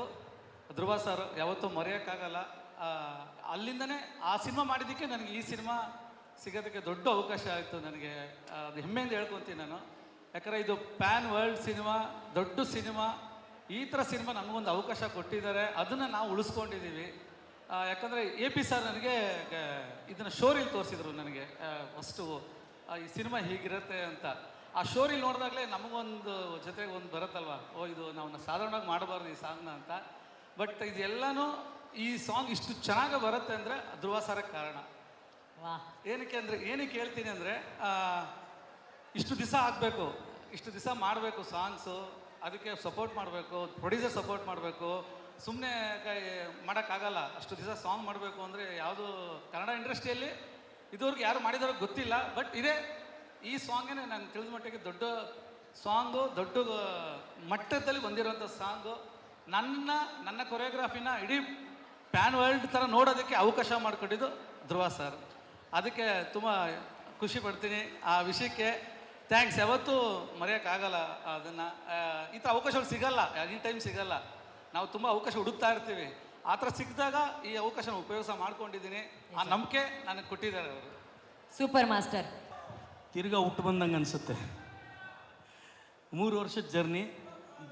ಕೊಟ್ಟಿದ್ದು ಧ್ರುವ ಸರ್ ಯಾವತ್ತೂ ಮರೆಯೋಕ್ಕಾಗಲ್ಲ. ಅಲ್ಲಿಂದನೇ ಆ ಸಿನಿಮಾ ಮಾಡಿದ್ದಕ್ಕೆ ನನಗೆ ಈ ಸಿನಿಮಾ ಸಿಗೋದಕ್ಕೆ ದೊಡ್ಡ ಅವಕಾಶ ಆಯಿತು ನನಗೆ. ಅದು ಹೆಮ್ಮೆಯಿಂದ ಹೇಳ್ಕೊತೀನಿ ನಾನು. ಯಾಕಂದರೆ ಇದು ಪ್ಯಾನ್ ವರ್ಲ್ಡ್ ಸಿನಿಮಾ, ದೊಡ್ಡ ಸಿನಿಮಾ, ಈ ಥರ ಸಿನಿಮಾ ನಮಗೊಂದು ಅವಕಾಶ ಕೊಟ್ಟಿದ್ದಾರೆ. ಅದನ್ನು ನಾವು ಉಳಿಸ್ಕೊಂಡಿದ್ದೀವಿ. ಯಾಕಂದರೆ ಎ ಪಿ ಸರ್ ನನಗೆ ಇದನ್ನು ಶೋರಿಲಿ ತೋರಿಸಿದ್ರು ನನಗೆ. ಫಸ್ಟು ಈ ಸಿನಿಮಾ ಹೀಗಿರುತ್ತೆ ಅಂತ. ಆ ಶೋರಿ ನೋಡಿದಾಗಲೇ ನಮಗೊಂದು ಜೊತೆಗೆ ಒಂದು ಬರುತ್ತಲ್ವ? ಓ ಇದು ನಾವು ಸಾಧಾರಣವಾಗಿ ಮಾಡಬಾರ್ದು ಈ ಸಾಂಗ್ನ ಅಂತ. ಬಟ್ ಇದೆಲ್ಲನೂ ಈ ಸಾಂಗ್ ಇಷ್ಟು ಚೆನ್ನಾಗಿ ಬರುತ್ತೆ ಅಂದರೆ ಧ್ರುವ ಸರ ಕಾರಣ. ವಾ. ಏನಕ್ಕೆ ಅಂದರೆ ಏನಕ್ಕೆ ಹೇಳ್ತೀನಿ ಅಂದರೆ ಇಷ್ಟು ದಿವಸ ಆಗಬೇಕು ಇಷ್ಟು ದಿವಸ ಮಾಡಬೇಕು ಸಾಂಗ್ಸು ಅದಕ್ಕೆ ಸಪೋರ್ಟ್ ಮಾಡಬೇಕು ಪ್ರೊಡ್ಯೂಸರ್ ಸಪೋರ್ಟ್ ಮಾಡಬೇಕು. ಸುಮ್ಮನೆ ಮಾಡೋಕ್ಕಾಗಲ್ಲ ಅಷ್ಟು ದಿವಸ ಸಾಂಗ್ ಮಾಡಬೇಕು ಅಂದರೆ ಯಾವುದು ಕನ್ನಡ ಇಂಡಸ್ಟ್ರಿಯಲ್ಲಿ ಇದುವರೆಗೂ ಯಾರು ಮಾಡಿದವ್ರಿಗೆ ಗೊತ್ತಿಲ್ಲ ಬಟ್ ಇದೇ ಈ ಸಾಂಗೇನೆ ನಾನು ತಿಳಿದ ಮಟ್ಟಿಗೆ ದೊಡ್ಡ ಸಾಂಗು ದೊಡ್ಡ ಮಟ್ಟದಲ್ಲಿ ಬಂದಿರುವಂಥ ಸಾಂಗು. ನನ್ನ ನನ್ನ ಕೊರಿಯೋಗ್ರಾಫಿನ ಇಡೀ ಪ್ಯಾನ್ ವರ್ಲ್ಡ್ ಥರ ನೋಡೋದಕ್ಕೆ ಅವಕಾಶ ಮಾಡಿಕೊಟ್ಟಿದ್ದು ಧ್ರುವ ಸರ್ ಅದಕ್ಕೆ ತುಂಬ ಖುಷಿ ಪಡ್ತೀನಿ. ಆ ವಿಷಯಕ್ಕೆ ಥ್ಯಾಂಕ್ಸ್ ಯಾವತ್ತೂ ಮರೆಯೋಕ್ಕಾಗಲ್ಲ ಅದನ್ನು. ಈ ಥರ ಅವಕಾಶಗಳು ಸಿಗಲ್ಲ. ಎನಿ ಟೈಮ್ ಸಿಗಲ್ಲ. ನಾವು ತುಂಬ ಅವಕಾಶ ಹುಡುಕ್ತಾ ಇರ್ತೀವಿ. ಆ ಥರ ಸಿಕ್ಕಿದಾಗ ಈ ಅವಕಾಶ ಉಪಯೋಗ ಮಾಡ್ಕೊಂಡಿದ್ದೀನಿ. ಆ ನಂಬಿಕೆ ನನಗೆ ಕೊಟ್ಟಿದ್ದಾರೆ ಅವರು. ಸೂಪರ್ ಮಾಸ್ಟರ್ ತಿರ್ಗಾ ಹುಟ್ಟು ಬಂದಂಗೆ ಅನಿಸುತ್ತೆ. ಮೂರು ವರ್ಷದ ಜರ್ನಿ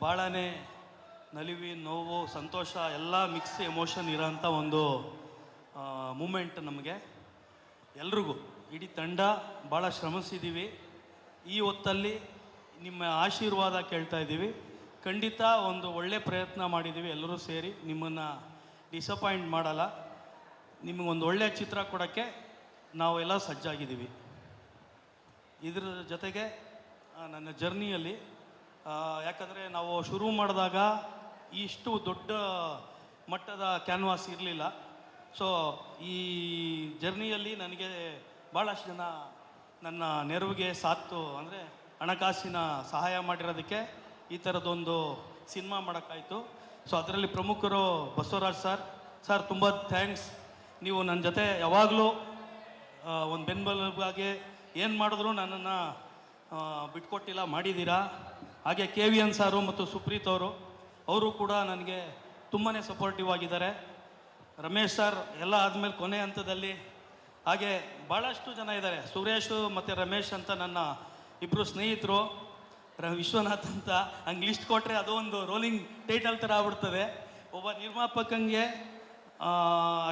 ಭಾಳನೇ ನಲಿವಿ, ನೋವು, ಸಂತೋಷ, ಎಲ್ಲ ಮಿಕ್ಸ್ ಎಮೋಷನ್ ಇರೋಂಥ ಒಂದು ಮೂಮೆಂಟ್ ನಮಗೆ. ಎಲ್ರಿಗೂ, ಇಡೀ ತಂಡ ಭಾಳ ಶ್ರಮಿಸಿದ್ದೀವಿ ಈ ಹೊತ್ತಲ್ಲಿ ನಿಮ್ಮ ಆಶೀರ್ವಾದ ಕೇಳ್ತಾ ಇದ್ದೀವಿ. ಖಂಡಿತ ಒಂದು ಒಳ್ಳೆ ಪ್ರಯತ್ನ ಮಾಡಿದ್ದೀವಿ ಎಲ್ಲರೂ ಸೇರಿ. ನಿಮ್ಮನ್ನು ಡಿಸಪಾಯಿಂಟ್ ಮಾಡಲ್ಲ. ನಿಮಗೊಂದು ಒಳ್ಳೆಯ ಚಿತ್ರ ಕೊಡೋಕ್ಕೆ ನಾವೆಲ್ಲ ಸಜ್ಜಾಗಿದ್ದೀವಿ. ಇದ್ರ ಜೊತೆಗೆ ನನ್ನ ಜರ್ನಿಯಲ್ಲಿ ಯಾಕಂದರೆ ನಾವು ಶುರು ಮಾಡಿದಾಗ ಇಷ್ಟು ದೊಡ್ಡ ಮಟ್ಟದ ಕ್ಯಾನ್ವಾಸ್ ಇರಲಿಲ್ಲ. ಸೊ ಈ ಜರ್ನಿಯಲ್ಲಿ ನನಗೆ ಭಾಳಷ್ಟು ಜನ ನನ್ನ ನೆರವಿಗೆ ಸಾತ್ತು, ಅಂದರೆ ಹಣಕಾಸಿನ ಸಹಾಯ ಮಾಡಿರೋದಕ್ಕೆ ಈ ಥರದೊಂದು ಸಿನಿಮಾ ಮಾಡೋಕ್ಕಾಯಿತು. ಸೊ ಅದರಲ್ಲಿ ಪ್ರಮುಖರು ಬಸವರಾಜ್ ಸರ್. ಸರ್, ತುಂಬ ಥ್ಯಾಂಕ್ಸ್. ನೀವು ನನ್ನ ಜೊತೆ ಯಾವಾಗಲೂ ಒಂದು ಬೆನ್ಬಲವಾಗಿ ಏನು ಮಾಡಿದ್ರು ನನ್ನನ್ನು ಬಿಟ್ಕೊಟ್ಟಿಲ್ಲ ಮಾಡಿದ್ದೀರಾ ಹಾಗೆ ಕೆ ವಿ ಎನ್ ಸಾರು ಮತ್ತು ಸುಪ್ರೀತ್ ಅವರು ಅವರು ಕೂಡ ನನಗೆ ತುಂಬಾ ಸಪೋರ್ಟಿವ್ ಆಗಿದ್ದಾರೆ. ರಮೇಶ್ ಸರ್ ಎಲ್ಲ ಆದಮೇಲೆ ಕೊನೆ ಹಂತದಲ್ಲಿ, ಹಾಗೆ ಭಾಳಷ್ಟು ಜನ ಇದ್ದಾರೆ. ಸುರೇಶ್ ಮತ್ತು ರಮೇಶ್ ಅಂತ ನನ್ನ ಇಬ್ಬರು ಸ್ನೇಹಿತರು, ರ, ವಿಶ್ವನಾಥ್ ಅಂತ, ಹಂಗೆ ಲಿಸ್ಟ್ ಕೊಟ್ಟರೆ ಅದು ಒಂದು ರೋಲಿಂಗ್ ಟೈಟಲ್ ಥರ ಆಗ್ಬಿಡ್ತದೆ. ಒಬ್ಬ ನಿರ್ಮಾಪಕಂಗೆ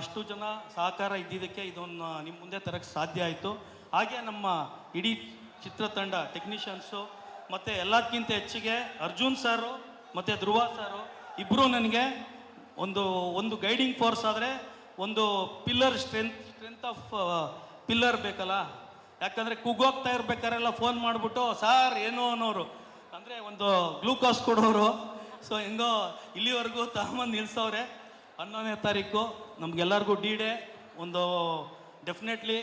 ಅಷ್ಟು ಜನ ಸಹಕಾರ ಇದ್ದಿದ್ದಕ್ಕೆ ಇದನ್ನು ನಿಮ್ಮ ಮುಂದೆ ತರಕ್ಕೆ ಸಾಧ್ಯ ಆಯಿತು. ಹಾಗೆ ನಮ್ಮ ಇಡೀ ಚಿತ್ರತಂಡ ಟೆಕ್ನಿಷಿಯನ್ಸು ಮತ್ತು ಎಲ್ಲದಕ್ಕಿಂತ ಹೆಚ್ಚಿಗೆ ಅರ್ಜುನ್ ಸಾರು ಮತ್ತು ಧ್ರುವ ಸಾರು ಇಬ್ಬರು ನನಗೆ ಒಂದು ಒಂದು ಗೈಡಿಂಗ್ ಫೋರ್ಸ್ ಆದರೆ ಒಂದು pillar strength strength of pillar ಬೇಕಲ್ಲ? ಯಾಕಂದರೆ ಕುಗ್ಗೋಗ್ತಾ ಇರ್ಬೇಕಾರೆಲ್ಲ ಫೋನ್ ಮಾಡಿಬಿಟ್ಟು ಸಾರ್ ಏನು? ಅನ್ನೋರು. ಅಂದರೆ ಒಂದು ಗ್ಲೂಕೋಸ್ ಕೊಡೋರು. ಸೊ ಹೆಂಗೋ ಇಲ್ಲಿವರೆಗೂ ತಗೊಂಬಂದು ನಿಲ್ಸವ್ರೆ ಹನ್ನೊಂದನೇ ತಾರೀಕು. ನಮಗೆಲ್ಲರಿಗೂ ಡಿ ಡೇ ಒಂದು ಡೆಫಿನೆಟ್ಲಿ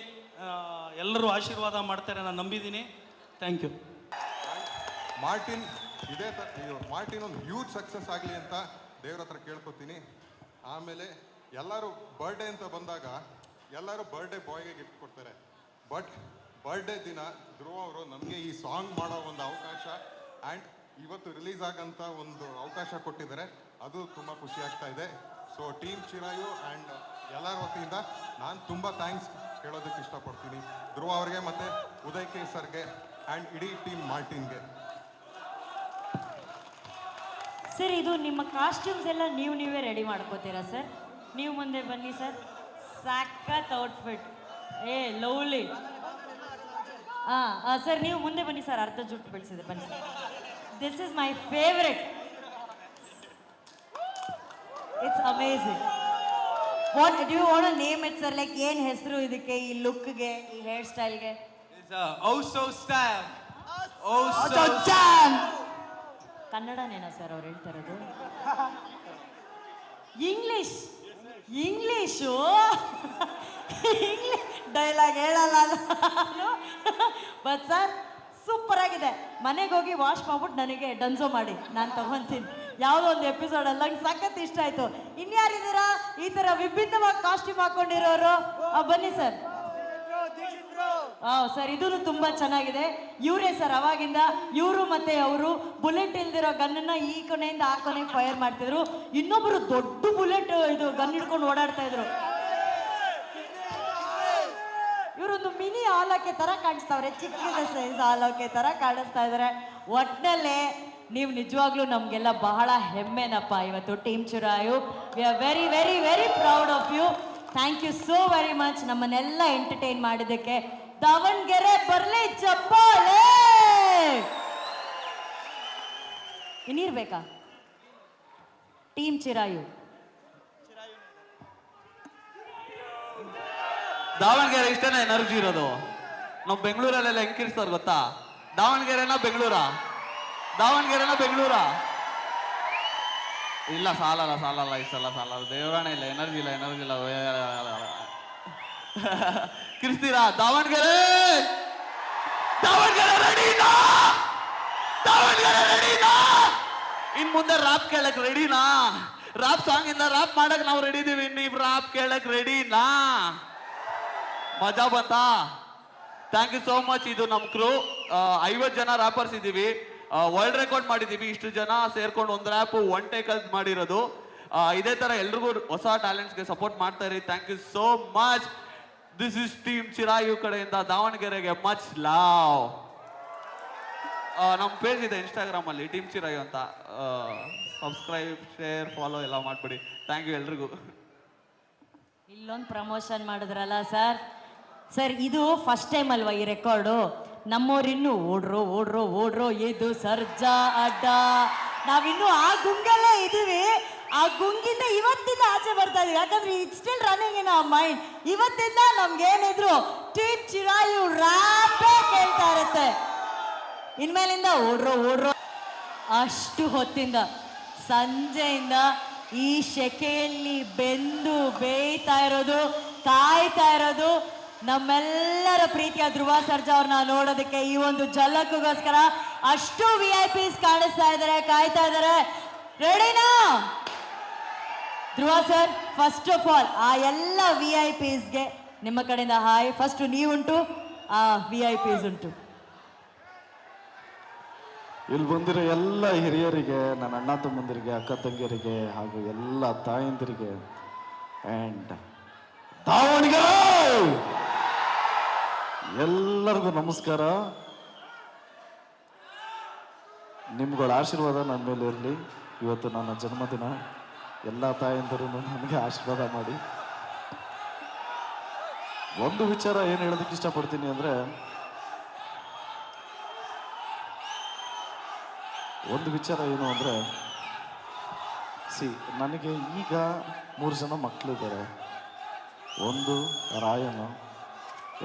ಎಲ್ಲರೂ ಆಶೀರ್ವಾದ ಮಾಡ್ತಾರೆ, ನಾನು ನಂಬಿದ್ದೀನಿ. ಥ್ಯಾಂಕ್ ಯು ಮಾರ್ಟಿನ್, ಇದೇ ಮಾರ್ಟಿನ್ ಒಂದು ಹ್ಯೂಜ್ ಸಕ್ಸಸ್ ಆಗಲಿ ಅಂತ ದೇವ್ರ ಹತ್ರ ಕೇಳ್ಕೊತೀನಿ. ಆಮೇಲೆ ಎಲ್ಲರೂ ಬರ್ಡೇ ಅಂತ ಬಂದಾಗ ಎಲ್ಲರೂ ಬರ್ಡೇ ಬಾಯ್ಗೆ ಗಿಫ್ಟ್ ಕೊಡ್ತಾರೆ. ಬಟ್ ಬರ್ಡೇ ದಿನ ಧ್ರುವ ಅವರು ನಮಗೆ ಈ ಸಾಂಗ್ ಮಾಡೋ ಒಂದು ಅವಕಾಶ ಆ್ಯಂಡ್ ಇವತ್ತು ರಿಲೀಸ್ ಆಗಂತ ಒಂದು ಅವಕಾಶ ಕೊಟ್ಟಿದ್ದಾರೆ. ಅದು ತುಂಬ ಖುಷಿ ಆಗ್ತಾ ಇದೆ. ಸೊ ಟೀಮ್ ಚಿರಾಯು ಆ್ಯಂಡ್ ಎಲ್ಲರ ವತಿಯಿಂದ ನಾನು ತುಂಬ ಥ್ಯಾಂಕ್ಸ್ ಹೇಳೋದಕ್ಕೆ ಇಷ್ಟಪಡ್ತೀನಿ. ಧ್ರುವ ಅವ್ರಿಗೆ ಮತ್ತೆ ಉದಯ್ ಕೆ ಸರ್ಗೆ ಆ್ಯಂಡ್ ಇಡೀ ಟೀಮ್ ಮಾರ್ಟಿನ್ಗೆ. ಸರ್, ಇದು ನಿಮ್ಮ ಕಾಸ್ಟ್ಯೂಮ್ಸ್ ಎಲ್ಲ ನೀವು ನೀವೇ ರೆಡಿ ಮಾಡ್ಕೋತೀರಾ ಸರ್? ನೀವು ಮುಂದೆ ಬನ್ನಿ ಸರ್. ಸಾಕತ್ ಔಟ್ಫಿಟ್ ಏ ಲವ್ಲಿ ಹಾಂ ಸರ್, ನೀವು ಮುಂದೆ ಬನ್ನಿ ಸರ್. ಅರ್ಧ ಜುಟ್ಟು ಬೆಳೆಸಿದೆ. ಬನ್ನಿ this is my favourite it's amazing what do you want name it sir like ಏನ್ ಹೆಸರು ಇದಕ್ಕೆ ಈ ಲುಕ್ಗೆ ಈ ಹೇರ್ ಸ್ಟೈಲ್ಗೆ It's a oh so style. Oh so ಕನ್ನಡನೇನಾ ಸರ್ ಅವ್ರು ಹೇಳ್ತಾರದು? ಇಂಗ್ಲಿಷ್ ಇಂಗ್ಲಿಷು ಡೈಲಾಗ್ ಹೇಳಲ್ಲ ಬಟ್ ಸರ್ ಸೂಪರ್ ಆಗಿದೆ. ಮನೆಗೆ ಹೋಗಿ ವಾಶ್ ಮಾಡ್ಬಿಟ್ಟು ನನಗೆ ಡನ್ಸೋ ಮಾಡಿ. ನಾನು ತಗೊಂತೀನಿ. ಯಾವುದೋ ಒಂದು ಎಪಿಸೋಡ್ ಅಲ್ಲ ನಂಗೆ ಸಖತ್ ಇಷ್ಟ ಆಯ್ತು. ಇನ್ಯಾರಿದ್ದೀರಾ? ಈ ತರ ವಿಭಿನ್ನವಾಗಿ ಕಾಸ್ಟ್ಯೂಮ್ ಹಾಕೊಂಡಿರೋರು? ಬನ್ನಿ ಸರ್. ಸರ್ ಇದೂ ತುಂಬಾ ಚೆನ್ನಾಗಿದೆ. ಇವರೇ ಸರ್, ಅವಾಗಿಂದ ಇವರು ಮತ್ತೆ ಅವರು ಬುಲೆಟ್ ಇಲ್ದಿರೋ ಗನ್ನನ್ನ ಈ ಕೊನೆಯಿಂದ ಆ ಕೊನೆಗೆ ಫೈರ್ ಮಾಡ್ತಿದ್ರು. ಇನ್ನೊಬ್ರು ದೊಡ್ಡ ಬುಲೆಟ್, ಇದು ಗನ್ ಹಿಡ್ಕೊಂಡು ಓಡಾಡ್ತಾ ಇದ್ರು. ಇವರೊಂದು ಮಿನಿ ಆಲೋಕೆ ತರ ಕಾಣಿಸ್ತಾವ್ರೆ. ಚಿಕ್ಕದ ಸೈಜ್ ಆಲೋಕೆ ತರ ಕಾಣಿಸ್ತಾ ಇದಾರೆ. ಒಟ್ನಲ್ಲೇ ನೀವು ನಿಜವಾಗ್ಲೂ ನಮಗೆಲ್ಲ ಬಹಳ ಹೆಮ್ಮೆನಪ್ಪ ಇವತ್ತು team Chirayu. We are very very very proud of you thank you so very much ನಮ್ಮನ್ನೆಲ್ಲ ಎಂಟರ್ಟೈನ್ ಮಾಡಿದ್ದಕ್ಕೆ ದಾವಣಗೆರೆ ಬರ್ಲಿ ಚಪ್ಪಾಳೆ! ಇನ್ನಿರ್ಬೇಕಾ? ಟೀಮ್ ಚಿರಾಯು. ದಾವಣಗೆರೆ ಇಷ್ಟನೇ ಎನರ್ಜಿ ಇರೋದು. ನಾವು ಬೆಂಗಳೂರಲ್ಲೆಲ್ಲ ಹೆಂಗ್ ಕಿರ್ಸ್ತಾರೆ ಗೊತ್ತಾ? ದಾವಣಗೆರೆನ ಬೆಂಗಳೂರ? ದಾವಣಗೆರೆನ ಬೆಂಗಳೂರ? ಇಲ್ಲ, ಸಾಲಲ್ಲ ಸಾಲಲ್ಲ ಇಷ್ಟಲ್ಲ ಸಲ ಸಾಲಲ್ಲ. ದೇವರಾಣೆ ಇಲ್ಲ, ಎನರ್ಜಿ ಇಲ್ಲ ಎನರ್ಜಿ ಇಲ್ಲ ಕಿರಿಸ್ತೀರಾ, ದಾವಣಗೆರೆ! ದಾವಣಗೆರೆ ರೆಡಿನಾ ದಾವಣಗೆರೆ ರೆಡಿನಾ ಇನ್ ಮುಂದೆ ರಾಪ್ ಕೇಳಕ್ ರೆಡಿನಾ ರಾಪ್ ಸಾಂಗ್ ಇಂದ ರಾಪ್ ಮಾಡಕ್ ನಾವು ರೆಡಿ ಇದೀವಿ. ನೀವ್ ರಾಪ್ ಕೇಳಕ್ ರೆಡಿನಾ ಮಜಾ ಬಂತಾ? ಥ್ಯಾಂಕ್ ಯು ಸೋ ಮಚ್ ಇದು ನಮ್ಮ ಕ್ರೂ ಐವತ್ತು ಜನ ರಾಪರ್ಸ್ ಇದ್ದೀವಿ ವರ್ಲ್ಡ್ ರೆಕಾರ್ಡ್ ಮಾಡಿದ್ದೀವಿ ಇಷ್ಟು ಜನ ಸೇರ್ಕೊಂಡು ಒಂದು ರ್ಯಾಪ್ ಒನ್ ಟೇಕಲ್ ಮಾಡಿರೋದು. ಇದೇ ಥರ ಎಲ್ರಿಗೂ ಹೊಸ ಟ್ಯಾಲೆಂಟ್ಸ್ಗೆ ಸಪೋರ್ಟ್ ಮಾಡ್ತಾ ಇರಿ. Thank you so much this is team Chirayu ಕಡೆಯಿಂದ ದಾವಣಗೆರೆಗೆ ಮಚ್ ಲಾವ್ ನಮ್ಮ ಪೇಜ್ ಇದೆ ಇನ್ಸ್ಟಾಗ್ರಾಮ್ ಅಲ್ಲಿ ಟೀಮ್ ಚಿರಾಯು ಅಂತ. ಸಬ್ಸ್ಕ್ರೈಬ್ ಶೇರ್ ಫಾಲೋ ಎಲ್ಲ ಮಾಡ್ಬಿಡಿ. ಥ್ಯಾಂಕ್ ಯು ಎಲ್ರಿಗೂ. ಇಲ್ಲೊಂದು ಪ್ರಮೋಷನ್ ಮಾಡಿದ್ರಲ್ಲ ಸರ್ ಸರ್ ಇದು ಫಸ್ಟ್ ಟೈಮ್ ಅಲ್ವಾ ಈ ರೆಕಾರ್ಡು ನಮ್ಮೋರಿನ್ನು ಓಡ್ರೋ ಓಡ್ರೋ ಓಡ್ರೋ, ಇದು ಸರ್ಜಾ, ಅಡ್ಡ. ನಾವಿನ್ನು ಆ ಗುಂಗಲ್ಲೇ ಇದೀವಿ ಆ ಗುಂಗಿಂದ ಇವತ್ತಿಂದ ಆಚೆ ಬರ್ತಾ ಇದೀವಿ ಯಾಕಂದ್ರೆ ಇಟ್ ಸ್ಟಿಲ್ ರನ್ನಿಂಗ್ ಇನ್ ಆ ಮೈಂಡ್ ಇವತ್ತಿಂದ ನಮ್ಗೇನಿದ್ರು ಟೀಮ್ ಚಿರಾಯು ರ್ಯಾಪೇ ಕೇಳ್ತಾ ಇರುತ್ತೆ. ಇನ್ಮೇಲಿಂದ ಓಡ್ರೋ ಓಡ್ರೋ. ಅಷ್ಟು ಹೊತ್ತಿಂದ, ಸಂಜೆಯಿಂದ ಈ ಶೆಕೆಯಲ್ಲಿ ಬೆಂದು ಬೇಯ್ತಾ ಇರೋದು, ಕಾಯ್ತಾ ಇರೋದು ನಮ್ಮೆಲ್ಲರ ಪ್ರೀತಿಯ ಧ್ರುವ ಸರ್ಜಾ ಅವ್ರನ್ನ ನೋಡೋದಕ್ಕೆ ಈ ಒಂದು ಜಲಕ್ಕೋಸ್ಕರ ಅಷ್ಟು ವಿ ಐ ಪಿಸ್ ಕಾಣಿಸ್ತಾ ಇದ್ದಾರೆ ಕಾಯ್ತಾ ಇದ್ದಾರೆ ರೆಡಿನಾ Dhruva sir first of all ಆ ಎಲ್ಲ ವಿ ಐ ಪಿಸ್ಗೆ ನಿಮ್ಮ ಕಡೆಯಿಂದ ಹಾಯ್. ಫಸ್ಟ್ ನೀವುಂಟು, ಆ ವಿ ಐ ಪಿಸ್ ಉಂಟು. ಇಲ್ಲಿ ಬಂದಿರೋ ಎಲ್ಲ ಹಿರಿಯರಿಗೆ, ನನ್ನ ಅಣ್ಣ ತಮ್ಮಂದಿರಿಗೆ, ಅಕ್ಕ ತಂಗಿಯರಿಗೆ, ಹಾಗೂ ಎಲ್ಲ ತಾಯಂದಿರಿಗೆ ಆ್ಯಂಡ್ ದಾವಣಗೆರೆ! ಎಲ್ಲರಿಗೂ ನಮಸ್ಕಾರ. ನಿಮ್ಗಳ ಆಶೀರ್ವಾದ ನನ್ನ ಮೇಲೆ ಇರಲಿ. ಇವತ್ತು ನನ್ನ ಜನ್ಮದಿನ. ಎಲ್ಲ ತಾಯಂದರು ನನಗೆ ಆಶೀರ್ವಾದ ಮಾಡಿ. ಒಂದು ವಿಚಾರ ಏನು ಹೇಳೋದಕ್ಕೆ ಇಷ್ಟಪಡ್ತೀನಿ ಅಂದರೆ, ಒಂದು ವಿಚಾರ ಏನು ಅಂದರೆ, ಸಿ, ನನಗೆ ಈಗ ಮೂರು ಜನ ಮಕ್ಕಳಿದ್ದಾರೆ ಒಂದು ರಾಯನು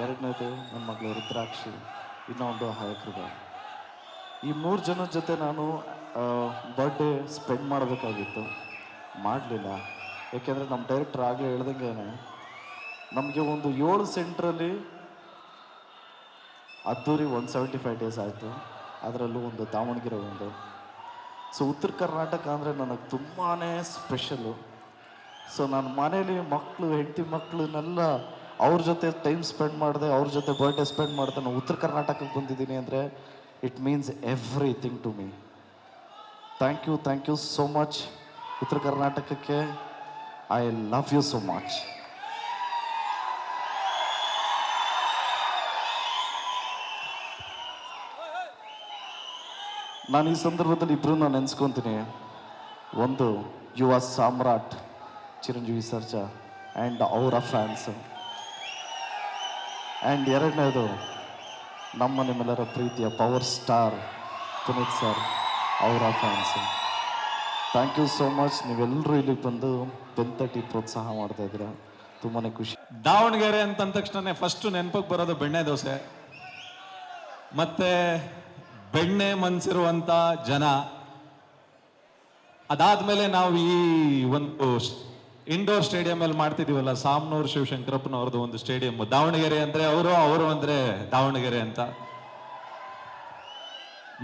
ಎರಡನೇದು ನನ್ನ ಮಗಳು ರುದ್ರಾಕ್ಷಿ, ಇನ್ನೊಂದು ಹಾಯಕೃದ ಈ ಮೂರು ಜನ ಜೊತೆ ನಾನು ಬರ್ಡೇ ಸ್ಪೆಂಡ್ ಮಾಡಬೇಕಾಗಿತ್ತು. ಮಾಡಲಿಲ್ಲ. ಏಕೆಂದರೆ ನಮ್ಮ ಡೈರೆಕ್ಟರ್ ಆಗಲೇ ಹೇಳ್ದಂಗೆ ನಮಗೆ ಒಂದು ಏಳು ಸೆಂಟ್ರಲ್ಲಿ ಅದ್ದೂರಿ ಒನ್ ಸೆವೆಂಟಿ ಫೈವ್ ಡೇಸ್ ಆಯಿತು. ಅದರಲ್ಲೂ ಒಂದು ದಾವಣಗೆರೆ ಒಂದು. ಸೊ ಉತ್ತರ ಕರ್ನಾಟಕ ಅಂದರೆ ನನಗೆ ತುಂಬಾ ಸ್ಪೆಷಲು ಸೊ ನಾನು ಮನೇಲಿ ಮಕ್ಕಳು ಹೆಂಡತಿ ಮಕ್ಕಳನ್ನೆಲ್ಲ ಅವ್ರ ಜೊತೆ ಟೈಮ್ ಸ್ಪೆಂಡ್ ಮಾಡಿದೆ, ಅವ್ರ ಜೊತೆ ಬರ್ಡೇ ಸ್ಪೆಂಡ್ ಮಾಡಿದೆ, ನಾನು ಉತ್ತರ ಕರ್ನಾಟಕಕ್ಕೆ ಬಂದಿದ್ದೀನಿ ಅಂದರೆ it means everything to me thank you thank you so much ಉತ್ತರ ಕರ್ನಾಟಕಕ್ಕೆ I love you so much ನಾನು ಈ ಸಂದರ್ಭದಲ್ಲಿ ಇಬ್ಬರು ನಾನು ನೆನೆಸ್ಕೊತೀನಿ. ಒಂದು ಯುವ ಸಾಮ್ರಾಟ್ ಚಿರಂಜೀವಿ ಸರ್ಜಾ ಆ್ಯಂಡ್ ಅವರ ಫ್ಯಾನ್ಸ್ ಆ್ಯಂಡ್ ಎರಡನೇದು, ನಮ್ಮ ನಿಮ್ಮೆಲ್ಲರ ಪ್ರೀತಿಯ ಪವರ್ ಸ್ಟಾರ್ ಪುನೀತ್ ಸರ್ ಅವರ fans thank you so much ನೀವೆಲ್ಲರೂ ಇಲ್ಲಿಗೆ ಬಂದು ಬೆಂತಟ್ಟಿ ಪ್ರೋತ್ಸಾಹ ಮಾಡ್ತಾ ಇದ್ದೀರಾ. ತುಂಬಾ ಖುಷಿ. ದಾವಣಗೆರೆ ಅಂತಂದ ತಕ್ಷಣ ಫಸ್ಟ್ ನೆನಪಿಗೆ ಬರೋದು ಬೆಣ್ಣೆ ದೋಸೆ. ಮತ್ತೆ ಬೆಣ್ಣೆ ಮನ್ಸಿರುವಂತ ಜನ. ಅದಾದ್ಮೇಲೆ ನಾವು ಈ ಒಂದು ಇಂಡೋರ್ ಸ್ಟೇಡಿಯಂ ಅಲ್ಲಿ ಮಾಡ್ತಿದೀವಲ್ಲ ಸಾಮ್ನೂರ್ ಶಿವಶಂಕರಪ್ಪನವ್ರದ್ದು ಒಂದು ಸ್ಟೇಡಿಯಂ ದಾವಣಗೆರೆ ಅಂದ್ರೆ ಅವರು ಅವರು ಅಂದ್ರೆ ದಾವಣಗೆರೆ ಅಂತ.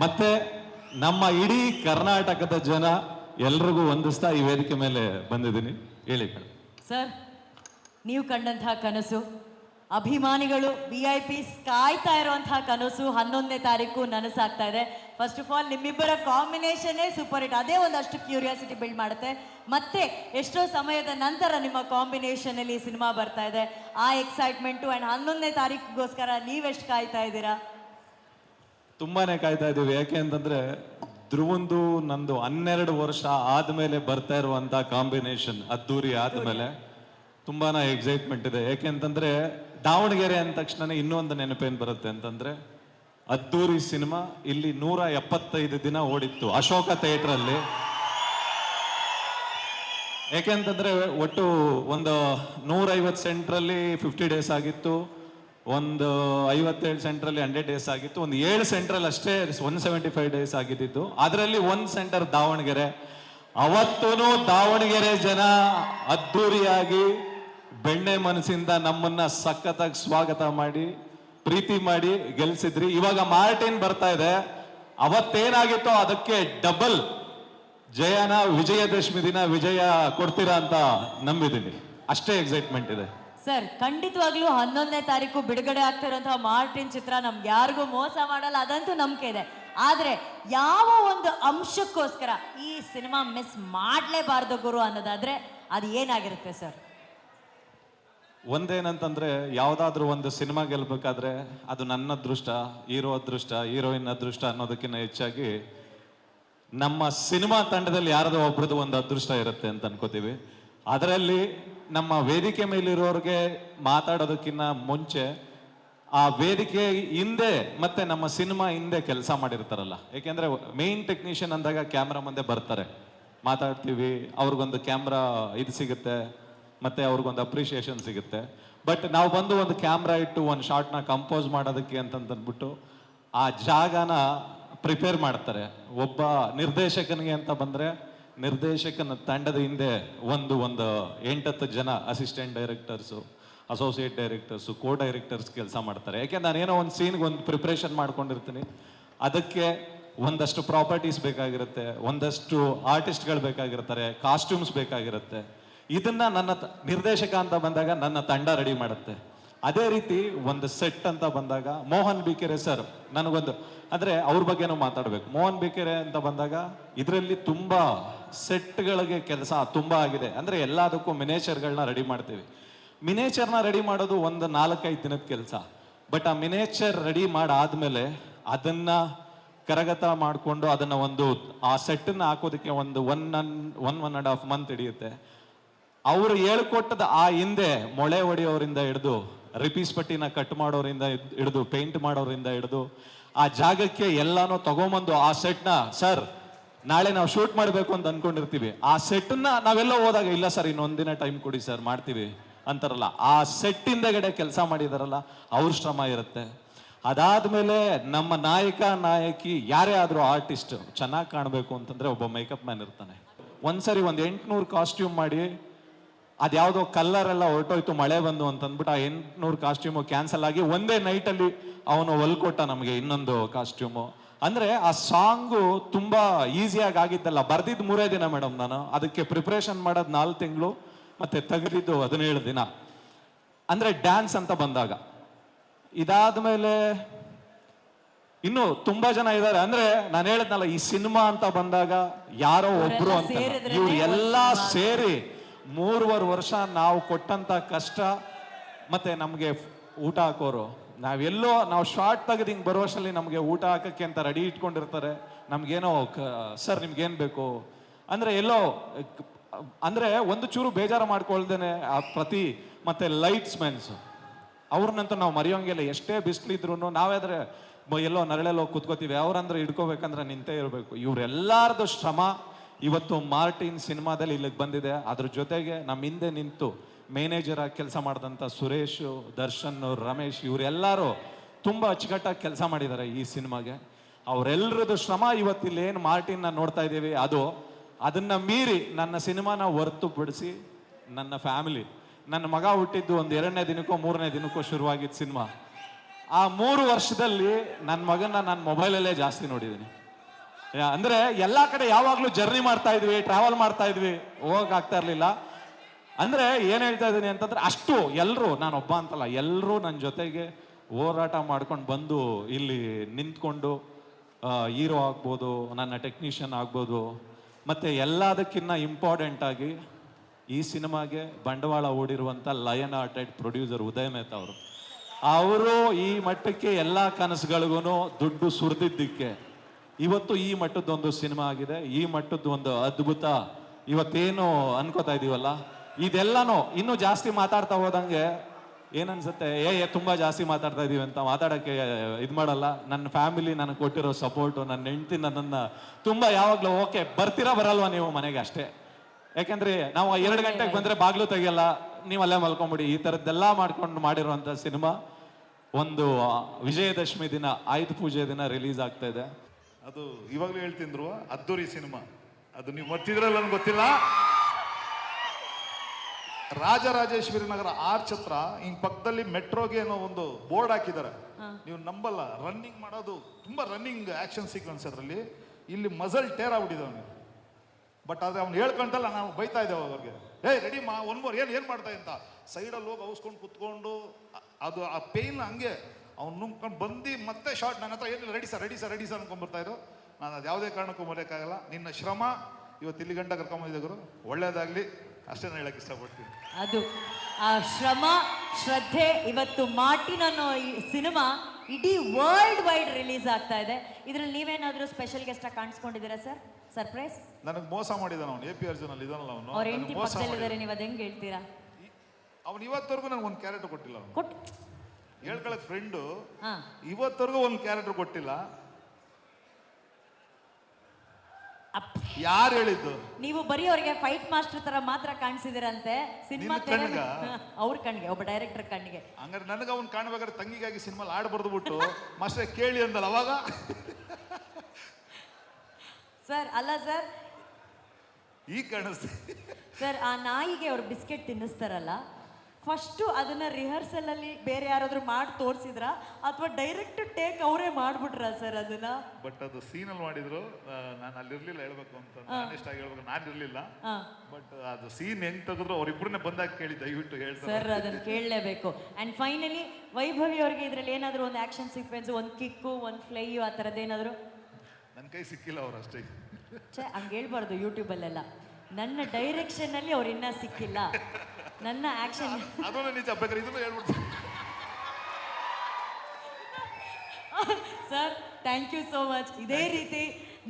ಮತ್ತೆ ನಮ್ಮ ಇಡೀ ಕರ್ನಾಟಕದ ಜನ ಎಲ್ರಿಗೂ ಹೊಂದಿಸ್ತಾ ಈ ವೇದಿಕೆ ಮೇಲೆ ಬಂದಿದ್ದೀನಿ. ಹೇಳಿ ಸರ್, ನೀವು ಕಂಡಂತಹ ಕನಸು, ಅಭಿಮಾನಿಗಳು ವಿ ಐ ಪಿ ಕಾಯ್ತಾ ಇರುವಂತಹ ಕನಸು ಹನ್ನೊಂದನೇ ತಾರೀಕು ನನಸಾಗ್ತಾ ಇದೆ. ಫಸ್ಟ್ ಆಫ್ ಆಲ್ ನಿಮ್ಮಿಬ್ಬರ ಕಾಂಬಿನೇಷನ್ನೇ ಸೂಪರ್ ಹಿಟ್ ಅದೇ ಒಂದಷ್ಟು ಕ್ಯೂರಿಯಾಸಿಟಿ ಬಿಲ್ಡ್ ಮಾಡುತ್ತೆ. ಮತ್ತೆ ಎಷ್ಟೋ ಸಮಯದ ನಂತರ ನಿಮ್ಮ ಕಾಂಬಿನೇಷನ್ ಅಲ್ಲಿ ಸಿನಿಮಾ ಬರ್ತಾ ಇದೆ. ಆ ಎಕ್ಸೈಟ್ಮೆಂಟು ಆ್ಯಂಡ್ ಹನ್ನೊಂದನೇ ತಾರೀಕಿಗೋಸ್ಕರ ನೀವೆಷ್ಟು ಕಾಯ್ತಾ ಇದ್ದೀರಾ? ತುಂಬಾನೇ ಕಾಯ್ತಾ ಇದ್ದೀವಿ. ಯಾಕೆ ಅಂತಂದ್ರೆ ಧ್ರುವಂದು ನಂದು ಹನ್ನೆರಡು ವರ್ಷ ಆದ್ಮೇಲೆ ಬರ್ತಾ ಇರುವಂತ ಕಾಂಬಿನೇಷನ್ ಅದ್ದೂರಿ ಆದ್ಮೇಲೆ ತುಂಬಾನೇ ಎಕ್ಸೈಟ್ಮೆಂಟ್ ಇದೆ. ಯಾಕೆ ಅಂತಂದ್ರೆ ದಾವಣಗೆರೆ ಅಂದ ತಕ್ಷಣ ಇನ್ನೊಂದು ನೆನಪೇನ್ ಬರುತ್ತೆ ಅಂತಂದ್ರೆ ಅದ್ದೂರಿ ಸಿನಿಮಾ ಇಲ್ಲಿ ನೂರ ಎಪ್ಪತ್ತೈದು ದಿನ ಓಡಿತ್ತು. ಅಶೋಕ ಥಿಯೇಟರ್ ಅಲ್ಲಿ ಯಾಕೆಂತಂದ್ರೆ ಒಟ್ಟು ಒಂದು ನೂರೈವತ್ತು ಸೆಂಟ್ರಲ್ಲಿ ಫಿಫ್ಟಿ ಡೇಸ್ ಆಗಿತ್ತು. ಒಂದು ಐವತ್ತೇಳು ಸೆಂಟ್ರಲ್ಲಿ ಹಂಡ್ರೆಡ್ ಡೇಸ್ ಆಗಿತ್ತು. ಒಂದು ಏಳು ಸೆಂಟ್ರಲ್ಲಿ ಅಷ್ಟೇ ಒನ್ ಸೆವೆಂಟಿ ಫೈವ್ ಡೇಸ್ ಆಗಿದ್ದಿತ್ತು ಅದರಲ್ಲಿ ಒಂದು ಸೆಂಟರ್ ದಾವಣಗೆರೆ. ಅವತ್ತೂ ದಾವಣಗೆರೆ ಜನ ಅದ್ದೂರಿಯಾಗಿ ಬೆಣ್ಣೆ ಮನಸ್ಸಿಂದ ನಮ್ಮನ್ನ ಸಖತ್ತಾಗಿ ಸ್ವಾಗತ ಮಾಡಿ ಪ್ರೀತಿ ಮಾಡಿ ಗೆಲ್ಸಿದ್ರಿ. ಇವಾಗ ಮಾರ್ಟಿನ್ ಬರ್ತಾ ಇದೆ. ಅವತ್ತೇನಾಗಿತ್ತೋ ಅದಕ್ಕೆ ಡಬಲ್ ಜಯನ, ವಿಜಯದಶಮಿ ದಿನ ವಿಜಯ ಕೊಡ್ತೀರಾ ಅಂತ ನಂಬಿದ್ದೀನಿ. ಅಷ್ಟೇ ಎಕ್ಸೈಟ್ಮೆಂಟ್ ಇದೆ. ಸರ್, ಖಂಡಿತವಾಗ್ಲೂ ಹನ್ನೊಂದನೇ ತಾರೀಕು ಬಿಡುಗಡೆ ಆಗ್ತಿರುವಂತಹ ಮಾರ್ಟಿನ್ ಚಿತ್ರ ನಮ್ಗೆ ಯಾರಿಗೂ ಮೋಸ ಮಾಡಲ್ಲ, ಅದಂತೂ ನಂಬಿಕೆ ಇದೆ. ಆದ್ರೆ ಯಾವ ಒಂದು ಅಂಶಕ್ಕೋಸ್ಕರ ಈ ಸಿನಿಮಾ ಮಿಸ್ ಮಾಡಲೇಬಾರ್ದು ಗುರು ಅನ್ನೋದಾದ್ರೆ ಅದು ಏನಾಗಿರುತ್ತೆ ಸರ್? ಒಂದೇನಂತಂದ್ರೆ ಯಾವ್ದಾದ್ರು ಒಂದು ಸಿನಿಮಾ ಗೆಲ್ಬೇಕಾದ್ರೆ ಅದು ನನ್ನ ಅದೃಷ್ಟ ಹೀರೋ ಅದೃಷ್ಟ ಹೀರೋಯಿನ್ ಅದೃಷ್ಟ ಅನ್ನೋದಕ್ಕಿಂತ ಹೆಚ್ಚಾಗಿ ನಮ್ಮ ಸಿನಿಮಾ ತಂಡದಲ್ಲಿ ಯಾರದೋ ಒಬ್ರದ್ದು ಒಂದು ಅದೃಷ್ಟ ಇರುತ್ತೆ ಅಂತ ಅನ್ಕೋತೀವಿ. ಅದರಲ್ಲಿ ನಮ್ಮ ವೇದಿಕೆ ಮೇಲಿರೋರಿಗೆ ಮಾತಾಡೋದಕ್ಕಿಂತ ಮುಂಚೆ ಆ ವೇದಿಕೆ ಹಿಂದೆ ಮತ್ತೆ ನಮ್ಮ ಸಿನಿಮಾ ಹಿಂದೆ ಕೆಲಸ ಮಾಡಿರ್ತಾರಲ್ಲ. ಏಕೆಂದ್ರೆ ಮೇನ್ ಟೆಕ್ನಿಷಿಯನ್ ಅಂದಾಗ ಕ್ಯಾಮ್ರಾ ಮುಂದೆ ಬರ್ತಾರೆ. ಮಾತಾಡ್ತೀವಿ, ಅವ್ರಿಗೊಂದು ಕ್ಯಾಮ್ರಾ ಇದು ಸಿಗುತ್ತೆ. ಮತ್ತೆ ಅವ್ರಿಗೊಂದು ಅಪ್ರಿಷಿಯೇಷನ್ ಸಿಗುತ್ತೆ. ಬಟ್ ನಾವು ಬಂದು ಒಂದು ಕ್ಯಾಮ್ರಾ ಇಟ್ಟು ಒಂದು ಶಾರ್ಟ್ನ ಕಂಪೋಸ್ ಮಾಡೋದಕ್ಕೆ ಅಂತಂದ್ಬಿಟ್ಟು ಆ ಜಾಗನ ಪ್ರಿಪೇರ್ ಮಾಡ್ತಾರೆ. ಒಬ್ಬ ನಿರ್ದೇಶಕನಿಗೆ ಅಂತ ಬಂದ್ರೆ ನಿರ್ದೇಶಕನ ತಂಡದ ಹಿಂದೆ ಒಂದು ಒಂದು ಎಂಟತ್ತು ಜನ assistant directors associate directors co directors ಕೆಲಸ ಮಾಡ್ತಾರೆ. ಯಾಕೆ ಏನೋ ಒಂದು ಸೀನ್ಗೆ ಒಂದು ಪ್ರಿಪ್ರೇಷನ್ ಮಾಡ್ಕೊಂಡಿರ್ತೀನಿ. ಅದಕ್ಕೆ ಒಂದಷ್ಟು ಪ್ರಾಪರ್ಟೀಸ್ ಬೇಕಾಗಿರುತ್ತೆ, ಒಂದಷ್ಟು ಆರ್ಟಿಸ್ಟ್ಗಳು ಬೇಕಾಗಿರ್ತಾರೆ ಕಾಸ್ಟ್ಯೂಮ್ಸ್ ಬೇಕಾಗಿರುತ್ತೆ. ಇದನ್ನ ನನ್ನ ನಿರ್ದೇಶಕ ಅಂತ ಬಂದಾಗ ನನ್ನ ತಂಡ ರೆಡಿ ಮಾಡುತ್ತೆ. ಅದೇ ರೀತಿ ಒಂದು ಸೆಟ್ ಅಂತ ಬಂದಾಗ ಮೋಹನ್ ಬಿಕೆರೆ ಸರ್ ನನಗೊಂದು, ಅಂದ್ರೆ ಅವ್ರ ಬಗ್ಗೆನೂ ಮಾತಾಡ್ಬೇಕು. ಮೋಹನ್ ಬಿಕೆರೆ ಅಂತ ಬಂದಾಗ ಇದರಲ್ಲಿ ತುಂಬಾ ಸೆಟ್ಗಳಿಗೆ ಕೆಲಸ ತುಂಬಾ ಆಗಿದೆ. ಅಂದ್ರೆ ಎಲ್ಲದಕ್ಕೂ ಮಿನೇಚರ್ಗಳನ್ನ ರೆಡಿ ಮಾಡ್ತೀವಿ. ಮಿನೇಚರ್ನ ರೆಡಿ ಮಾಡೋದು ಒಂದು ನಾಲ್ಕೈದು ದಿನದ ಕೆಲಸ. ಬಟ್ ಆ ಮಿನೇಚರ್ ರೆಡಿ ಮಾಡಾದ್ಮೇಲೆ ಅದನ್ನ ಕರಗತ ಮಾಡಿಕೊಂಡು ಅದನ್ನ ಒಂದು, ಆ ಸೆಟ್ಟನ್ನು ಹಾಕೋದಕ್ಕೆ ಒಂದು one one one one and half month ಹಿಡಿಯುತ್ತೆ. ಅವರು ಹೇಳ್ಕೊಟ್ಟದ ಆ ಹಿಂದೆ ಮೊಳೆ ಹೊಡೆಯೋರಿಂದ ಹಿಡಿದು, ರಿಪೀಸ್ ಪಟ್ಟಿನ ಕಟ್ ಮಾಡೋರಿಂದ ಹಿಡಿದು, ಪೇಂಟ್ ಮಾಡೋರಿಂದ ಹಿಡಿದು, ಆ ಜಾಗಕ್ಕೆ ಎಲ್ಲಾನು ತಗೊಂಬಂದು ಆ ಸೆಟ್ನ, ಸರ್, ನಾಳೆ ನಾವು ಶೂಟ್ ಮಾಡಬೇಕು ಅಂತ ಅನ್ಕೊಂಡಿರ್ತೀವಿ. ಆ ಸೆಟ್ನ ನಾವೆಲ್ಲ ಹೋದಾಗ, ಇಲ್ಲ ಸರ್, ಇನ್ನೊಂದಿನ ಟೈಮ್ ಕೊಡಿ ಸರ್, ಮಾಡ್ತೀವಿ. ಅಂತಾರಲ್ಲ. ಆ ಸೆಟ್ ಹಿಂದೆಗಡೆ ಕೆಲಸ ಮಾಡಿದಾರಲ್ಲ, ಅವ್ರ ಶ್ರಮ ಇರುತ್ತೆ. ಅದಾದ್ಮೇಲೆ ನಮ್ಮ ನಾಯಕ, ನಾಯಕಿ, ಯಾರೇ ಆದ್ರೂ ಆರ್ಟಿಸ್ಟ್ ಚೆನ್ನಾಗಿ ಕಾಣಬೇಕು ಅಂತಂದ್ರೆ ಒಬ್ಬ ಮೇಕಪ್ ಮ್ಯಾನ್ ಇರ್ತಾನೆ. ಒಂದ್ಸರಿ ಒಂದು ಎಂಟುನೂರು ಕಾಸ್ಟ್ಯೂಮ್ ಮಾಡಿ ಅದ್ಯಾವುದೋ ಕಲ್ಲರ್ ಎಲ್ಲ ಹೊರಟೋಯ್ತು ಮಳೆ ಬಂದು ಅಂತ ಅಂದ್ಬಿಟ್ಟು ಆ ಎಂಟ್ನೂರು ಕಾಸ್ಟ್ಯೂಮು ಕ್ಯಾನ್ಸಲ್ ಆಗಿ ಒಂದೇ ನೈಟಲ್ಲಿ ಅವನು ಹೊಲ್ಕೊಟ್ಟ ನಮಗೆ ಇನ್ನೊಂದು ಕಾಸ್ಟ್ಯೂಮು ಅಂದ್ರೆ ಆ ಸಾಂಗು ತುಂಬಾ ಈಸಿಯಾಗಿ ಆಗಿದ್ದಲ್ಲ. ಬರ್ದಿದ್ದು ಮೂರೇ ದಿನ ಮೇಡಮ್ ನಾನು. ಅದಕ್ಕೆ ಪ್ರಿಪ್ರೇಷನ್ ಮಾಡೋದು ನಾಲ್ಕು ತಿಂಗಳು ಮತ್ತೆ ತೆಗೆದಿದ್ದು ಹದಿನೇಳು ದಿನ. ಅಂದ್ರೆ ಡ್ಯಾನ್ಸ್ ಅಂತ ಬಂದಾಗ. ಇದಾದ್ಮೇಲೆ ಇನ್ನು ತುಂಬಾ ಜನ ಇದ್ದಾರೆ ಅಂದ್ರೆ ನಾನು ಹೇಳಿದ್ನಲ್ಲ ಈ ಸಿನಿಮಾ ಅಂತ ಬಂದಾಗ ಯಾರೋ ಒಬ್ರು ಅಂತ. ಇವ್ರು ಎಲ್ಲಾ ಸೇರಿ ಮೂರುವರೆ ವರ್ಷ ನಾವು ಕೊಟ್ಟಂತ ಕಷ್ಟ ಮತ್ತೆ ನಮಗೆ ಊಟ ಹಾಕೋರು. ನಾವೆಲ್ಲೋ ನಾವು ಶಾರ್ಟ್ ತೆಗೆದು ಹಿಂಗೆ ಬರುವಷ್ಟರಲ್ಲಿ ನಮಗೆ ಊಟ ಹಾಕಕ್ಕೆ ಅಂತ ರೆಡಿ ಇಟ್ಕೊಂಡಿರ್ತಾರೆ. ನಮ್ಗೇನೋ ಸರ್, ನಿಮ್ಗೇನು ಬೇಕು? ಅಂದ್ರೆ ಎಲ್ಲೋ, ಅಂದರೆ ಒಂದು ಚೂರು ಬೇಜಾರು ಮಾಡ್ಕೊಳ್ದೇನೆ ಆ ಪ್ರತಿ ಮತ್ತೆ ಲೈಟ್ಸ್ ಮೆನ್ಸ್ ಅವ್ರನ್ನಂತೂ ನಾವು ಮರೆಯೋಂಗಿಲ್ಲ. ಎಷ್ಟೇ ಬಿಸಿಲಿದ್ರು ನಾವಾದ್ರೆ ಎಲ್ಲೋ ನರಳೆಲ್ಲೋ ಕೂತ್ಕೋತೀವಿ. ಅವ್ರಂದ್ರೆ ಹಿಡ್ಕೋಬೇಕಂದ್ರೆ ನಿಂತೇ ಇರಬೇಕು. ಇವ್ರೆಲ್ಲಾರ್ದು ಶ್ರಮ. ಇವತ್ತು ಮಾರ್ಟಿನ್ ಸಿನಿಮಾದಲ್ಲಿ ಇಲ್ಲಿಗೆ ಬಂದಿದೆ. ಅದ್ರ ಜೊತೆಗೆ ನಮ್ಮ ಹಿಂದೆ ನಿಂತು ಮ್ಯಾನೇಜರ್ ಆಗಿ ಕೆಲಸ ಮಾಡಿದಂಥ ಸುರೇಶ್, ದರ್ಶನ್, ರಮೇಶ್ ಇವರೆಲ್ಲರೂ ತುಂಬ ಅಚ್ಚುಕಟ್ಟಾಗಿ ಕೆಲಸ ಮಾಡಿದ್ದಾರೆ ಈ ಸಿನಿಮಾಗೆ. ಅವರೆಲ್ಲರದ್ದು ಶ್ರಮ ಇವತ್ತು ಇಲ್ಲಿ ಏನು ಮಾರ್ಟಿನ್ನ ನೋಡ್ತಾ ಇದ್ದೀವಿ, ಅದು ಅದನ್ನ ಮೀರಿ ನನ್ನ ಸಿನಿಮಾನ ಹೊರತುಪಡಿಸಿ ನನ್ನ ಫ್ಯಾಮಿಲಿ ನನ್ನ ಮಗ ಹುಟ್ಟಿದ್ದು ಒಂದು ಎರಡನೇ ದಿನಕ್ಕೋ ಮೂರನೇ ದಿನಕ್ಕೋ ಶುರುವಾಗಿದ್ದ ಸಿನಿಮಾ. ಆ ಮೂರು ವರ್ಷದಲ್ಲಿ ನನ್ನ ಮಗನ ನಾನು ಮೊಬೈಲಲ್ಲೇ ಜಾಸ್ತಿ ನೋಡಿದ್ದೀನಿ. ಅಂದ್ರೆ ಎಲ್ಲಾ ಕಡೆ ಯಾವಾಗ್ಲೂ ಜರ್ನಿ ಮಾಡ್ತಾ ಇದ್ವಿ ಟ್ರಾವೆಲ್ ಮಾಡ್ತಾ ಇದ್ವಿ, ಹೋಗಕ್ ಆಗ್ತಾ ಇರ್ಲಿಲ್ಲ. ಅಂದ್ರೆ ಏನ್ ಹೇಳ್ತಾ ಇದ್ದೀನಿ ಅಂತಂದ್ರೆ ಅಷ್ಟು ಎಲ್ಲರೂ ನಾನು ಒಬ್ಬ ಅಂತಲ್ಲ ಎಲ್ಲರೂ ನನ್ನ ಜೊತೆಗೆ ಹೋರಾಟ ಮಾಡ್ಕೊಂಡು ಬಂದು ಇಲ್ಲಿ ನಿಂತ್ಕೊಂಡು ಹೀರೋ ಆಗ್ಬೋದು, ನನ್ನ ಟೆಕ್ನಿಷಿಯನ್ ಆಗ್ಬೋದು, ಮತ್ತೆ ಎಲ್ಲದಕ್ಕಿನ್ನ ಇಂಪಾರ್ಟೆಂಟ್ ಆಗಿ ಈ ಸಿನಿಮಾಗೆ ಬಂಡವಾಳ ಓಡಿರುವಂಥ ಲಯನ್ ಆರ್ಟೆಡ್ ಪ್ರೊಡ್ಯೂಸರ್ ಉದಯ್ ಮೆಹ್ತಾ ಅವರು. ಅವರು ಈ ಮಟ್ಟಕ್ಕೆ ಎಲ್ಲ ಕನಸುಗಳಿಗೂ ದುಡ್ಡು ಸುರಿದಿದ್ದಕ್ಕೆ ಇವತ್ತು ಈ ಮಟ್ಟದ ಒಂದು ಸಿನಿಮಾ ಆಗಿದೆ, ಈ ಮಟ್ಟದ್ದು ಒಂದು ಅದ್ಭುತ. ಇವತ್ತೇನು ಅನ್ಕೋತಾ ಇದೀವಲ್ಲ? ಇದೆಲ್ಲನೂ ಇನ್ನೂ ಜಾಸ್ತಿ ಮಾತಾಡ್ತಾ ಹೋದಂಗೆ ಏನನ್ಸುತ್ತೆ? ಏ ಏ, ತುಂಬಾ ಜಾಸ್ತಿ ಮಾತಾಡ್ತಾ ಇದೀವಿ ಅಂತ ಮಾತಾಡಕ್ಕೆ ಇದು ಮಾಡಲ್ಲ. ನನ್ನ ಫ್ಯಾಮಿಲಿ ನನಗೆ ಕೊಟ್ಟಿರೋ ಸಪೋರ್ಟು ನನ್ನ ಹೆಂಡತಿ ನನ್ನನ್ನು ತುಂಬಾ ಯಾವಾಗಲೂ ಓಕೆ, ಬರ್ತೀರಾ, ಬರಲ್ವಾ ನೀವು ಮನೆಗೆ ಅಷ್ಟೇ? ಯಾಕಂದ್ರೆ ನಾವು ಎರಡು ಗಂಟೆಗೆ ಬಂದ್ರೆ ಬಾಗಿಲು ತೆಗಿಯಲ್ಲ, ನೀವು ಅಲ್ಲೇ ಮಲ್ಕೊಂಬಿಡಿ. ಈ ಥರದ್ದೆಲ್ಲ ಮಾಡ್ಕೊಂಡು ಮಾಡಿರುವಂಥ ಸಿನಿಮಾ ಒಂದು ವಿಜಯದಶಮಿ ದಿನ, ಆಯುಧ ಪೂಜೆ ದಿನ ರಿಲೀಸ್ ಆಗ್ತಾ ಇದೆ. ಅದು ಇವಾಗಲೂ ಹೇಳ್ತಿದ್ರು ಅದ್ದೂರಿ ಸಿನಿಮಾ. ಅದು ನೀವು ಮರ್ತಿದ್ರಲ್ಲ ನನಗೆ ಗೊತ್ತಿಲ್ಲ. ರಾಜರಾಜೇಶ್ವರಿ ನಗರ ಆರ್ ಛತ್ರ ಹಿಂಗ್ ಪಕ್ಕದಲ್ಲಿ ಮೆಟ್ರೋಗೆ ಏನೋ ಒಂದು ಬೋರ್ಡ್ ಹಾಕಿದ್ದಾರೆ. ನೀವು ನಂಬಲ್ಲ ರನ್ನಿಂಗ್ ಮಾಡೋದು ತುಂಬಾ ರನ್ನಿಂಗ್ ಆಕ್ಷನ್ ಸೀಕ್ವೆನ್ಸ್ ಅದರಲ್ಲಿ. ಇಲ್ಲಿ ಮಸಲ್ ಟೇರ್ ಆಗ್ಬಿಟ್ಟಿದೆ ಅವನಿಗೆ. ಬಟ್ ಆದ್ರೆ ಅವ್ನು ಹೇಳ್ಕೊಂಡಲ್ಲ ನಾವು ಬೈತಾ ಇದ್ದೇವೆ ಅವ್ರಿಗೆ. ಏ ರೆಡಿ ಮಾ ಒನ್ ಮೋರ್ ಏನು ಏನು ಮಾಡ್ತಾ ಅಂತ ಸೈಡಲ್ಲಿ ಹೋಗಿ ಔಸ್ಕೊಂಡು ಕುತ್ಕೊಂಡು ಅದು ಆ ಪೇನ್ ಹಂಗೆ ಅವ್ನು ನುಂಗ್ಕೊಂಡು ಬಂದು ಮತ್ತೆ ಶಾರ್ಟ್ ನನ್ನ ಹತ್ರ ಏನಿಲ್ಲ ready sir ready sir ready sir ಅನ್ಕೊಂಡ್ಬರ್ತಾ ಇದ್ರು. ನಾನು ಅದು ಯಾವುದೇ ಕಾರಣಕ್ಕೂ ಮರೆಯೋಕ್ಕಾಗಲ್ಲ. ನಿನ್ನ ಶ್ರಮ ಇವತ್ತು ಇಲ್ಲಿ ಗಂಟ ಕರ್ಕೊಂಬಂದಿದ್ದರು ಒಳ್ಳೇದಾಗಲಿ. ಅಷ್ಟೇ ನಾನು ಹೇಳಕ್ಕೆ ಇಷ್ಟಪಡ್ತೀನಿ. ಅದು ಆ ಶ್ರಮ ಶ್ರದ್ಧೆ ಇವತ್ತು ಮಾರ್ಟಿನ್ ಅನ್ನೋ ಈ ಸಿನಿಮಾ ಇಡೀ ವರ್ಲ್ಡ್ ವೈಡ್ ರಿಲೀಸ್ ಆಗ್ತಾ ಇದೆ. ಇದ್ರಲ್ಲಿ ನೀವೇನಾದ್ರೂ ಸ್ಪೆಷಲ್ ಗೆಸ್ಟ್ ಆಗಿ ಕಾಣಿಸ್ಕೊಂಡಿದ್ದೀರಾ ಸರ್ ಸರ್ಪ್ರೈಸ್ ನನಗೆ ಮೋಸ ಮಾಡಿದಾನ ಅವನು ಎ ಪಿ ಅರ್ಜುನಲ್ಲಿ ಇದಾನಲ್ಲ ಅವನು. ಅವ್ರ ಹೆಂಡತಿ ಪಕ್ಕದಲ್ಲಿದ್ದಾರೆ ನೀವು ಅದು ಹೆಂಗ್ ಹೇಳ್ತೀರಾ? ಅವನು ಇವತ್ತವರೆಗೂ ನನಗೆ ಒಂದು ಕ್ಯಾರೆಕ್ಟರ್ ಕೊಟ್ಟಿಲ್ಲ ಅವನು. ಕೊಟ್ ಹೇಳ್ಕೊಳಕ್ ಫ್ರೆಂಡು ಹಾ. ಇವತ್ತವರೆಗೂ ಒಂದು ಕ್ಯಾರೆಕ್ಟರ್ ಕೊಟ್ಟಿಲ್ಲ. ಯಾರು ಹೇಳಿದ್ದು? ನೀವು ಬರೀ ಅವರಿಗೆ ಫೈಟ್ ಮಾಸ್ಟರ್ ತರ ಮಾತ್ರ ಕಾಣಿಸಿದಿರಂತೆ. ಸಿನಿಮಾ ನಿನ್ನ? ಅವ್ರ ಕಣ್ಣಿಗೆ ಒಬ್ಬ ಡೈರೆಕ್ಟರ್ ಕಣ್ಣಿಗೆ. ಹಂಗಾರೆ ನನಗೆ ಅವ್ನು ಕಾಣ್ಬೇಕಾದ್ರೆ ತಂಗಿಗಾಗಿ ಸಿನಿಮಾ ಹಾಡು ಬರೆದು ಬಿಟ್ಟು ಮಾಸ್ಟರ್ ಕೇಳಿ ಅಂದಲ್ಲ ಅವಾಗ? ಸರ್ ಅಲ್ಲ ಸರ್. ಈಗ ಕಾಣಿಸ್ತೀನಿ ಸರ್ ಆ ನಾಯಿಗೆ ಅವ್ರು ಬಿಸ್ಕೆಟ್ ತಿನ್ನಿಸ್ತಾರಲ್ಲ ಫಸ್ಟು ಅದನ್ನ ರಿಹರ್ಸಲ್ ಅಲ್ಲಿ ಬೇರೆ ಯಾರಾದ್ರೂ ಮಾಡಿ ತೋರಿಸಿದ್ರ? ಅಥವಾ ಡೈರೆಕ್ಟ್ ಟೇಕ್ ಅವರೇ ಮಾಡ್ಬಿಟ್ರ ಸರ್ ಅದನ್ನ? ಬಟ್ ಅದು ಸೀನಲ್ಲಿ ಮಾಡಿದ್ರು ನಾನು ಅಲ್ಲಿರ್ಲಿಲ್ಲ ಹೇಳ್ಬೇಕು ಅಂತ. ನಾನು ಇಷ್ಟಾಗಿ ಹೇಳ್ಬೇಕು ನಾನು ಇರ್ಲಿಲ್ಲ. ಬಟ್ ಅದು ಸೀನ್ ಹೆಂಗ್ ತೆಗೆದ್ರು ಅವ್ರಿಬ್ರನ್ನೇ ಬಂದಾಗ ಕೇಳಿ ದಯವಿಟ್ಟು ಹೇಳಿ ಸರ್. ಅದನ್ನ ಕೇಳಲೇಬೇಕು. ಅಂಡ್ ಫೈನಲಿ ವೈಭವಿ ಅವ್ರಿಗೆ ಇದ್ರಲ್ಲಿ ಏನಾದ್ರು ಒಂದು ಆಕ್ಷನ್ ಸೀಕ್ವೆನ್ಸ್ ಒಂದು ಕಿಕ್ಕು ಒಂದು ಫ್ಲೈಯು ಆ ಥರದ್ದು ಏನಾದರೂ? ನನ್ನ ಕೈ ಸಿಕ್ಕಿಲ್ಲ ಅವ್ರು ಅಷ್ಟೇ. ಛೇ ಹಂಗೆ ಹೇಳ್ಬಾರ್ದು ಯೂಟ್ಯೂಬಲ್ಲೆಲ್ಲ ನನ್ನ ಡೈರೆಕ್ಷನ್ ಅಲ್ಲಿ ಅವ್ರು ಇನ್ನೂ ಸಿಕ್ಕಿಲ್ಲ. ನನ್ನ ಆಕ್ಷನ್. ಅದನ್ನು ನಿಜ ಬೇಕಾದ್ರೆ ಇದನ್ನು ಹೇಳ್ಬಿಡ್ತೀನಿ. Sir thank you so much ಇದೇ ರೀತಿ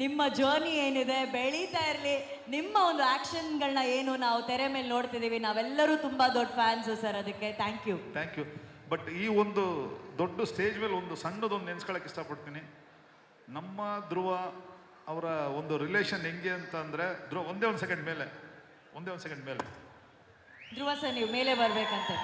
ನಿಮ್ಮ ಜರ್ನಿ ಏನಿದೆ ಬೆಳೀತಾ ಇರಲಿ. ನಿಮ್ಮ ಒಂದು ಆ್ಯಕ್ಷನ್ಗಳನ್ನ ಏನು ನಾವು ತೆರೆ ಮೇಲೆ ನೋಡ್ತಿದ್ದೀವಿ ನಾವೆಲ್ಲರೂ ತುಂಬ ದೊಡ್ಡ ಫ್ಯಾನ್ಸು ಸರ್ ಅದಕ್ಕೆ. Thank you thank you but ಈ ಒಂದು ದೊಡ್ಡ ಸ್ಟೇಜ್ ಮೇಲೆ ಒಂದು ಸಣ್ಣದೊಂದು ನೆನ್ಸ್ಕೊಳಕ್ಕೆ ಇಷ್ಟಪಡ್ತೀನಿ. ನಮ್ಮ ಧ್ರುವ ಅವರ ಒಂದು ರಿಲೇಷನ್ ಹೆಂಗೆ ಅಂತ ಅಂದರೆ ಧ್ರುವ ಒಂದೇ ಒಂದು ಸೆಕೆಂಡ್ ಮೇಲೆ. ಒಂದೇ ಒಂದು ಸೆಕೆಂಡ್ ಮೇಲೆ. ಧ್ರುವ ಸರ್, ನೀವು ಮೇಲೆ ಬರಬೇಕಂತೆ.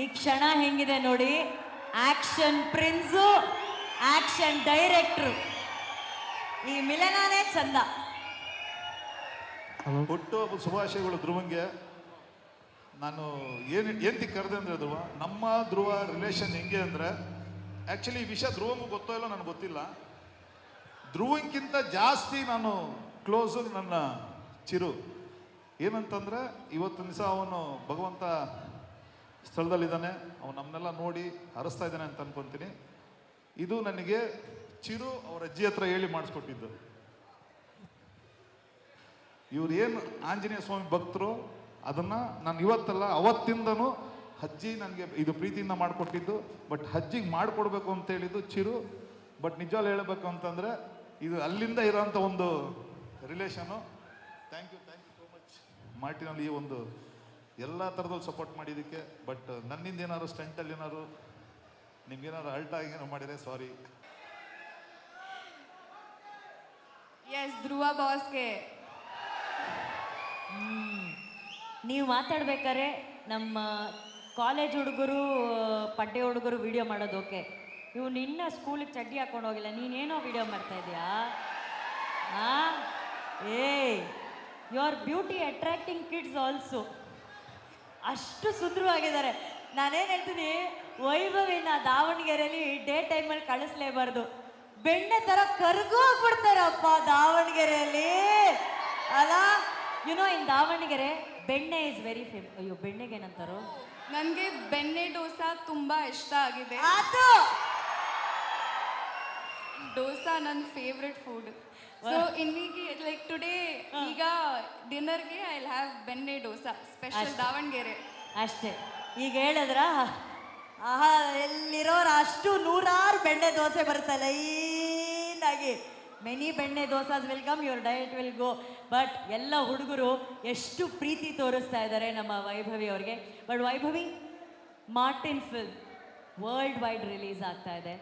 ಈ ಕ್ಷಣ ಹೆಂಗಿದೆ ನೋಡಿ, ಆಕ್ಷನ್ ಪ್ರಿನ್ಸು, ಆಕ್ಷನ್ ಡೈರೆಕ್ಟ್ರು. ಈ ಮಿಲನಾನೇ ಚಂದ. ಹುಟ್ಟು ಶುಭಾಶಯಗಳು ಧ್ರುವಂಗೆ. ನಾನು ಏನು ಎಂತಿ ಕರೆದೆ ಅಂದರೆ ಧ್ರುವ ನಮ್ಮ ಧ್ರುವ ರಿಲೇಷನ್ ಹೆಂಗೆ ಅಂದರೆ ಆ್ಯಕ್ಚುಲಿ ಈ ವಿಷಯ ಧ್ರುವಂಗೂ ಗೊತ್ತೋ ಇಲ್ಲ ನನಗೆ ಗೊತ್ತಿಲ್ಲ. ಧ್ರುವಂಗಿಂತ ಜಾಸ್ತಿ ನಾನು ಕ್ಲೋಸು ನನ್ನ ಚಿರು. ಏನಂತಂದರೆ, ಇವತ್ತು ದಿವಸ ಅವನು ಭಗವಂತ ಸ್ಥಳದಲ್ಲಿದ್ದಾನೆ. ಅವನು ನಮ್ಮನ್ನೆಲ್ಲ ನೋಡಿ ಹರಿಸ್ತಾ ಇದ್ದಾನೆ ಅಂತ ಅನ್ಕೊಂತೀನಿ. ಇದು ನನಗೆ ಚಿರು ಅವರ ಅಜ್ಜಿ ಹತ್ರ ಹೇಳಿ ಮಾಡಿಸ್ಕೊಟ್ಟಿದ್ದು. ಇವ್ರು ಏನು ಆಂಜನೇಯ ಸ್ವಾಮಿ ಭಕ್ತರು ಅದನ್ನ ನಾನು ಇವತ್ತಲ್ಲ ಅವತ್ತಿಂದನೂ ಅಜ್ಜಿ ನನಗೆ ಇದು ಪ್ರೀತಿಯಿಂದ ಮಾಡಿಕೊಟ್ಟಿದ್ದು ಬಟ್ ಅಜ್ಜಿಗೆ ಮಾಡಿಕೊಡ್ಬೇಕು ಅಂತ ಹೇಳಿದ್ದು ಚಿರು. ಬಟ್ ನಿಜವಾಗ್ಲೂ ಹೇಳಬೇಕು ಅಂತಂದರೆ ಇದು ಅಲ್ಲಿಂದ ಇರೋಂಥ ಒಂದು relation thank you thank you so much ಮಾರ್ಟಿನಲ್ಲಿ ಈ ಒಂದು ಎಲ್ಲ ಥರದಲ್ಲಿ ಸಪೋರ್ಟ್ ಮಾಡಿದ್ದಕ್ಕೆ ಬಟ್ ನನ್ನಿಂದ ಏನಾದ್ರು ಸ್ಟಂಟಲ್ಲಿ ಏನಾದ್ರು ನಿಮ್ಗೇನಾದ್ರು ಅಲ್ಟ್ ಆಗಿ ಏನೋ ಮಾಡಿದರೆ ಸಾರಿ ಎಸ್ ಧ್ರುವ ಬಾಸ್ಗೆ ನೀವು ಮಾತಾಡ್ಬೇಕಾದ್ರೆ ನಮ್ಮ ಕಾಲೇಜ್ ಹುಡುಗರು ಪಡ್ಡೆ ಹುಡುಗರು ವಿಡಿಯೋ ಮಾಡೋದು ಓಕೆ ಇವು ನಿನ್ನ ಸ್ಕೂಲಿಗೆ ಚಡ್ಡಿ ಹಾಕೊಂಡು ಹೋಗಿಲ್ಲ, ನೀನೇನೋ ವಿಡಿಯೋ ಮಾಡ್ತಾ ಇದೀಯಾ ಆ? ಏ you are beauty attracting kids also ಅಷ್ಟು ಸುಂದರವಾಗಿದ್ದಾರೆ. ನಾನೇನು ಹೇಳ್ತೀನಿ, ವೈಭವಿನ ದಾವಣಗೆರೆಯಲ್ಲಿ ಡೇ ಟೈಮಲ್ಲಿ ಕಳಿಸ್ಲೇಬಾರ್ದು. ಬೆಣ್ಣೆ ತರ ಕರ್ಗೋಗ್ಬಿಡ್ತಾರಪ್ಪ ದಾವಣಗೆರೆಯಲ್ಲಿ ಅಲ್ಲ ಯು ನೋ ಇನ್ ದಾವಣಗೆರೆ ಬೆಣ್ಣೆ ಇಸ್ ವೆರಿ ಫೇಮ್ ಅಯ್ಯೋ ಬೆಣ್ಣೆಗೆ ಏನಂತಾರೋ? ನನಗೆ ಬೆಣ್ಣೆ ಡೋಸಾ ತುಂಬ ಇಷ್ಟ ಆಗಿದೆ. ಅದು ಡೋಸಾ ನನ್ನ ಫೇವ್ರೆಟ್ ಫುಡ್ ಸೊ ಇನ್ನೀಗೆ ಲೈಕ್ ಟುಡೇ ಈಗ ಡಿನ್ನರ್ಗೆ ಐ ಹ್ಯಾವ್ ಬೆಣ್ಣೆ ಡೋಸಾ ಸ್ಪೆಷಲ್ ದಾವಣಗೆರೆ. ಅಷ್ಟೇ. ಈಗ ಹೇಳಿದ್ರ? ಆಹಾ ಎಲ್ಲಿರೋರು ಅಷ್ಟು ನೂರಾರು ಬೆಣ್ಣೆ ದೋಸೆ ಬರುತ್ತೆ ಲೈನಾಗಿ ಮೆನಿ ಬೆಣ್ಣೆ dosas will come your diet will go but ಎಲ್ಲ ಹುಡುಗರು ಎಷ್ಟು ಪ್ರೀತಿ ತೋರಿಸ್ತಾ ಇದ್ದಾರೆ ನಮ್ಮ ವೈಭವಿ ಅವ್ರಿಗೆ. But Vaibhavi Martin film world wide release ಆಗ್ತಾ ಇದೆ.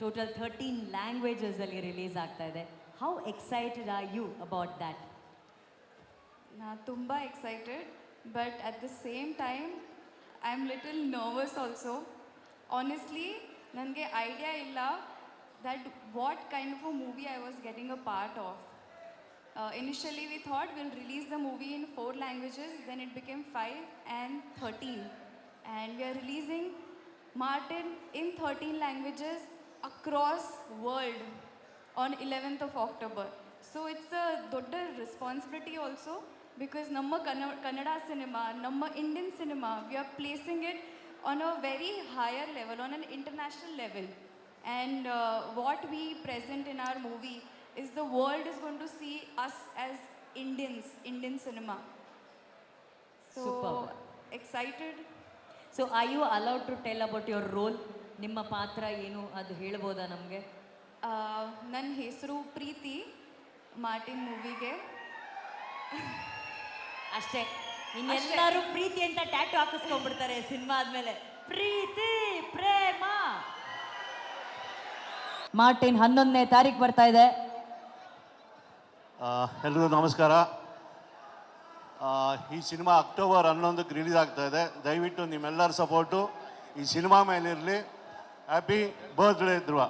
ಟೋಟಲ್ ಥರ್ಟೀನ್ ಲ್ಯಾಂಗ್ವೇಜಸಲ್ಲಿ ರಿಲೀಸ್ ಆಗ್ತಾ ಇದೆ. How excited are you about that ನಾ ತುಂಬ excited but at the same time I am little nervous also honestly ನನಗೆ ಐಡಿಯಾ ಇಲ್ಲ. that what kind of a movie I was getting a part of. Uh, initially, we thought we'll release the movie in four languages, then it became five and 13. And we are releasing Martin in 13 languages across world on 11th of October. So it's a dodder responsibility also because number Kannada cinema, number Indian cinema, we are placing it on a very higher level, on an international level. And uh, what we present in our movie is the world is going to see us as Indians, Indian cinema. So Superb. excited. So I you allowed to tell about your role ನಿಮ್ಮ ಪಾತ್ರ ಏನು ಅದು ಹೇಳ್ಬೋದಾ ನಮಗೆ? ನನ್ನ ಹೆಸರು ಪ್ರೀತಿ Martin ಮೂವಿಗೆ. ಅಷ್ಟೇ. ಇನ್ನೆಲ್ಲರೂ ಪ್ರೀತಿ ಅಂತ ಟ್ಯಾಟು ಹಾಕಿಸ್ಕೊಂಡ್ಬಿಡ್ತಾರೆ ಸಿನಿಮಾ ಆದಮೇಲೆ. ಪ್ರೀತಿ ಪ್ರೇಮ. ಮಾರ್ಟಿನ್ ಹನ್ನೊಂದನೇ ತಾರೀಕು ಬರ್ತಾ ಇದೆ. ಎಲ್ರಿಗೂ ನಮಸ್ಕಾರ. ಈ ಸಿನಿಮಾ ಅಕ್ಟೋಬರ್ ಹನ್ನೊಂದಕ್ಕೆ ರಿಲೀಸ್ ಆಗ್ತಾ ಇದೆ. ದಯವಿಟ್ಟು ನಿಮ್ಮೆಲ್ಲರ ಸಪೋರ್ಟು. ಈ ಸಿನಿಮಾ ಮೇಲಿರಲಿ. Happy birthday Dhruva.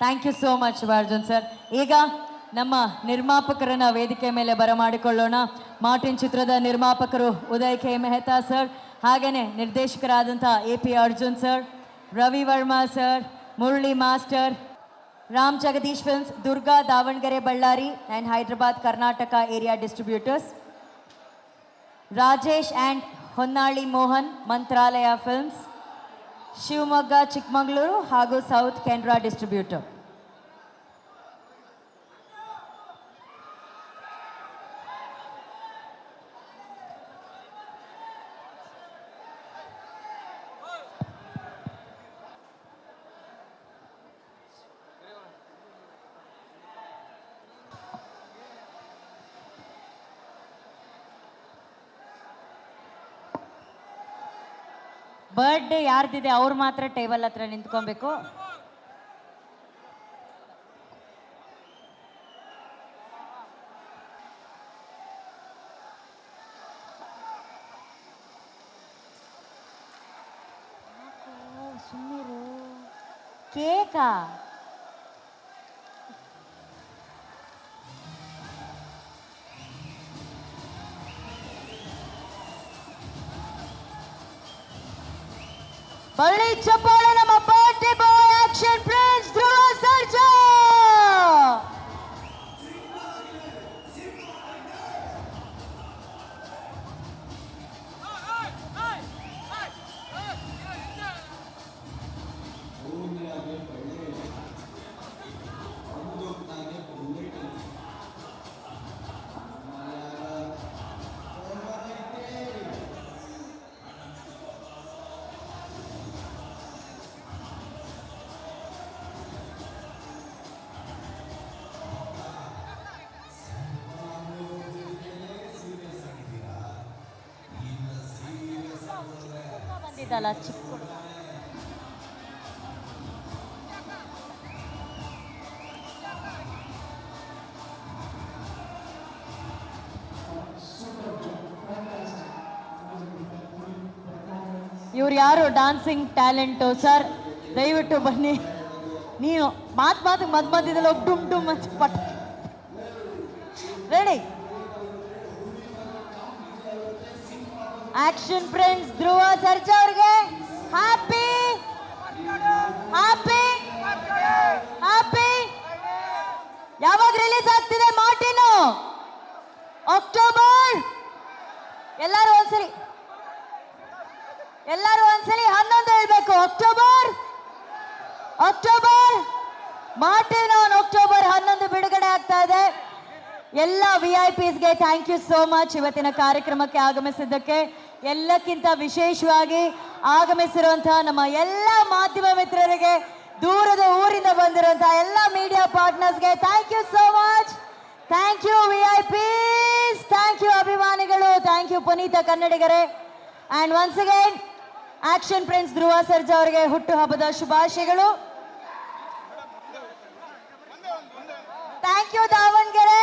Thank you so much Arjun sir ಈಗ ನಮ್ಮ ನಿರ್ಮಾಪಕರನ್ನ ವೇದಿಕೆ ಮೇಲೆ ಬರಮಾಡಿಕೊಳ್ಳೋಣ. ಮಾರ್ಟಿನ್ ಚಿತ್ರದ ನಿರ್ಮಾಪಕರು ಉದಯ್ ಕೆ. ಮೆಹ್ತಾ ಸರ್ ಹಾಗೆಯೇ ನಿರ್ದೇಶಕರಾದಂಥ A P Arjun sir Ravi Varma sir Murali master Ram Jagadish films Durga Davangere Ballari and Hyderabad Karnataka area distributors Rajesh and Honnali Mohan Mantralaya films Shivamogga Chikkamagaluru ಹಾಗೂ south Canara distributor birthday ಯಾರ್ದಿದೆ ಅವ್ರು ಮಾತ್ರ table ಹತ್ರ ನಿಂತ್ಕೊಬೇಕು. ಕೇಕಾ? ಬಳ್ಳಿ ಚಪ್ಪಾಳೆ ನಮ್ಮ birthday boy action ಬಂದಿದ್ದಲ್ಲ ಚಿಕ್ಕ ಹುಡುಗ. ಇವ್ರು ಯಾರು ಡಾನ್ಸಿಂಗ್ ಟ್ಯಾಲೆಂಟು ಸರ್ ದಯವಿಟ್ಟು ಬನ್ನಿ ನೀನು ಮಾತು ಮಾತು ಮದ್ ಮಧ್ಯದಲ್ಲಿ ಹೋಗಿ ಡುಮ್ ಡುಮ್ ಅಂತ ಪಟ್ ready action friends Dhruva Sarja ಅವ್ರಿಗೆ ಹ್ಯಾಪಿ ಹ್ಯಾಪಿ ಹ್ಯಾಪಿ ಯಾವಾಗ ರಿಲೀಸ್ ಆಗ್ತಿದೆ ಮಾರ್ಟಿನು? ಅಕ್ಟೋಬರ್ ಎಲ್ಲರೂ ಒಂದ್ಸರಿ. ಎಲ್ಲರೂ ಒಂದ್ಸರಿ ಹನ್ನೊಂದು ಹೇಳ್ಬೇಕು. ಅಕ್ಟೋಬರ್ ಅಕ್ಟೋಬರ್ ಮಾರ್ಟಿನ್ ಅಕ್ಟೋಬರ್ ಹನ್ನೊಂದು ಬಿಡುಗಡೆ ಆಗ್ತಾ ಇದೆ. ಎಲ್ಲ ವಿ ಐ ಪಿಸ್ಗೆ ಥ್ಯಾಂಕ್ ಯು ಸೋ ಮಚ್ ಇವತ್ತಿನ ಕಾರ್ಯಕ್ರಮಕ್ಕೆ ಆಗಮಿಸಿದ್ದಕ್ಕೆ. ಎಲ್ಲಕ್ಕಿಂತ ವಿಶೇಷವಾಗಿ ಆಗಮಿಸಿರುವಂತಹ ನಮ್ಮ ಎಲ್ಲ ಮಾಧ್ಯಮ ಮಿತ್ರರಿಗೆ ದೂರದ ಊರಿಂದ ಬಂದಿರುವಂತಹ ಎಲ್ಲ media ಪಾರ್ಟ್ನರ್ಸ್ಗೆ thank you so much thank you V I Ps thank you ಅಭಿಮಾನಿಗಳು. Thank you Puneeth ಕನ್ನಡಿಗರೇ. And once again action prince Dhruva Sarja ಅವರಿಗೆ ಹುಟ್ಟುಹಬ್ಬದ ಶುಭಾಶಯಗಳು. Thank you Davangere.